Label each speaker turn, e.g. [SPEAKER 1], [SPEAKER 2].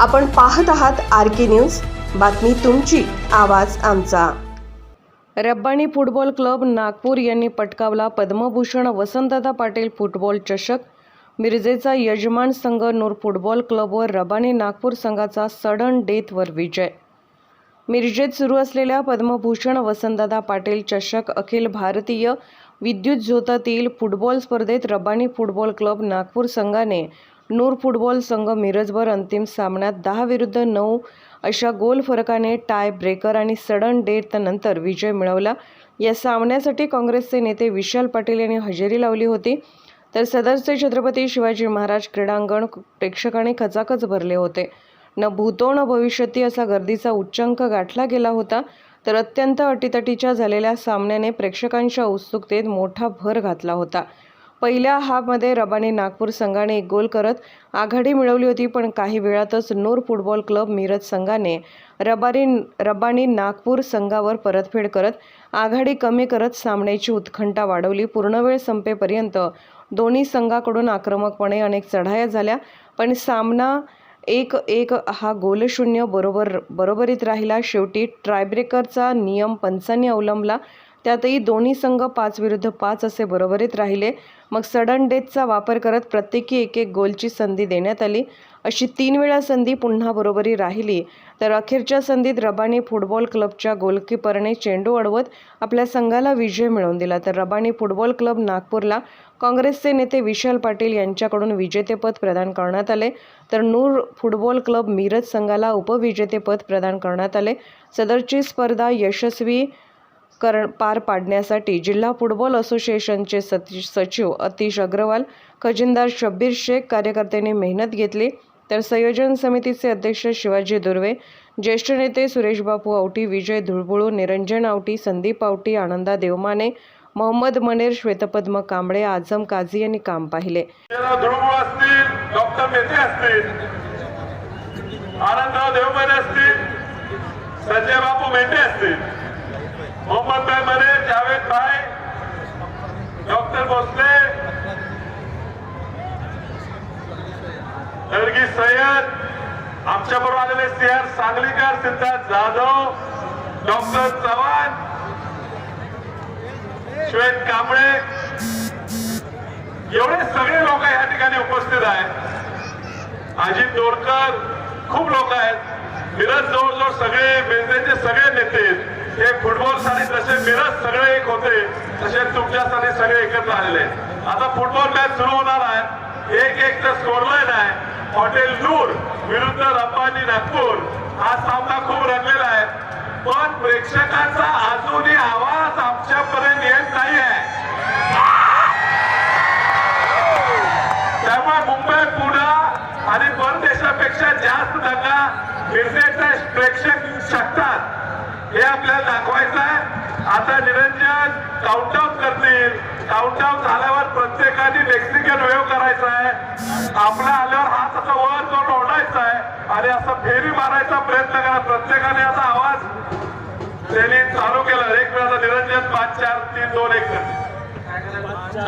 [SPEAKER 1] आपण पाहत आहात आर के न्यूज. बातमी तुमची आवाज आमचा. रब्बानी फुटबॉल क्लब नागपूर यांनी पटकावला पद्मभूषण वसंतदादा पाटील फुटबॉल चषक. मिरजेचा यजमान संघ नूर फुटबॉल क्लबवर रबानी नागपूर संघाचा सडन डेथवर विजय. मिरजेत सुरू असलेल्या पद्मभूषण वसंतदादा पाटील चषक अखिल भारतीय विद्युत झोतातील फुटबॉल स्पर्धेत रबानी फुटबॉल क्लब नागपूर संघाने नूर फुटबॉल संघ मिरजवर अंतिम सामन्यात दहा विरुद्ध नऊ अशा गोल फरकाने टाय ब्रेकर आणि सडन डेथनंतर विजय मिळवला. या सामन्यासाठी काँग्रेसचे नेते विशाल पाटील यांनी हजेरी लावली होती. तर सदरचे छत्रपती शिवाजी महाराज क्रीडांगण प्रेक्षकाने खचाखच भरले होते. न भूतो न भविष्यती असा गर्दीचा उच्चांक गाठला गेला होता. तर अत्यंत अटीतटीच्या झालेल्या सामन्याने प्रेक्षकांच्या उत्सुकतेत मोठा भर घातला होता. पहिल्या हाफमध्ये रबानी नागपूर संघाने एक गोल करत आघाडी मिळवली होती पण काही वेळातच नूर फुटबॉल क्लब मिरज संघाने रबारी रबानी नागपूर संघावर परतफेड करत आघाडी कमी करत सामन्याची उत्खंठा वाढवली. पूर्णवेळ संपेपर्यंत दोन्ही संघाकडून आक्रमकपणे अनेक चढाया झाल्या पण सामना एक एक हा गोलशून्य बरोबर बरोबरीत राहिला. शेवटी ट्रायब्रेकरचा नियम पंचांनी अवलंबला. त्यातही दोन्ही संघ पाच विरुद्ध पाच असे बरोबरीत राहिले. मग सडन डेथचा वापर करत प्रत्येकी एक एक गोलची संधी देण्यात आली. अशी तीन वेळा संधी पुन्हा बरोबरी राहिली. तर अखेरच्या संधीत रबानी फुटबॉल क्लबच्या गोलकीपरने चेंडू अडवत आपल्या संघाला विजय मिळवून दिला. तर रबानी फुटबॉल क्लब नागपूरला काँग्रेसचे नेते विशाल पाटील यांच्याकडून विजेतेपद प्रदान करण्यात आले. तर नूर फुटबॉल क्लब मिरज संघाला उपविजेतेपद प्रदान करण्यात आले. सदरची स्पर्धा यशस्वी कर पार पाडण्यासाठी जिल्हा फुटबॉल असोसिएशनचे सती सचिव अतिश अग्रवाल खजिनदार शब्बीर शेख कार्यकर्त्यांनी मेहनत घेतली. तर संयोजन समितीचे अध्यक्ष शिवाजी दुर्वे ज्येष्ठ नेते सुरेशबापू आवटी विजय धुळबुळू निरंजन आवटी संदीप आवटी आनंदा देवमाने मोहम्मद मनेर श्वेतपद्म कांबळे आझम काझी यांनी काम पाहिले.
[SPEAKER 2] आनंदराव देवमाने असतील संजय बापू मेंढे असतील मोहम्मद भाई मने जावेद भाई डॉक्टर भोसले नरगी सय्यद आमच्या बरोबर आलेले C R Sanglikar Siddharth Jadhav doctor Chavan Shwet Kamble एवढे सगळे लोक या ठिकाणी उपस्थित आहेत. अजित दोरकर खूप लोक आहेत. मिरज जवळजवळ सगळे मेजरेचे सगळे नेते हे फुटबॉलसाठी जसे मिरज सगळे एक होते तसे तुमच्यासाठी सगळे एकत्र आलेले आता फुटबॉल मॅच सुरू होणार आहे. एक एक तर स्कोरलाईन आहे. हॉटेल नूर विरुद्ध रब्बानी नागपूर. हा सामना खूप रंगलेला आहे. पण प्रेक्षकांचा अजूनही आवाज आमच्यापर्यंत येत नाही आहे त्यामुळे मुंबई पुणे आणि परदेशापेक्षा जास्त त्यांना मिरजेचे प्रेक्षक शकतात. हे आपल्याला दाखवायचं आहे. आता निरंजन काउंटडाऊन करतील. काउंटडाऊन झाल्यावर प्रत्येकाने मेक्सिकन वेव करायचा आहे. आपला आल्यावर हात असा वर करून ओढायचा आहे. आणि असं फेरी मारायचा प्रयत्न करा. प्रत्येकाने असा आवाज त्यांनी चालू केला. एक वेळा निरंजन पाच चार तीन दोन एक.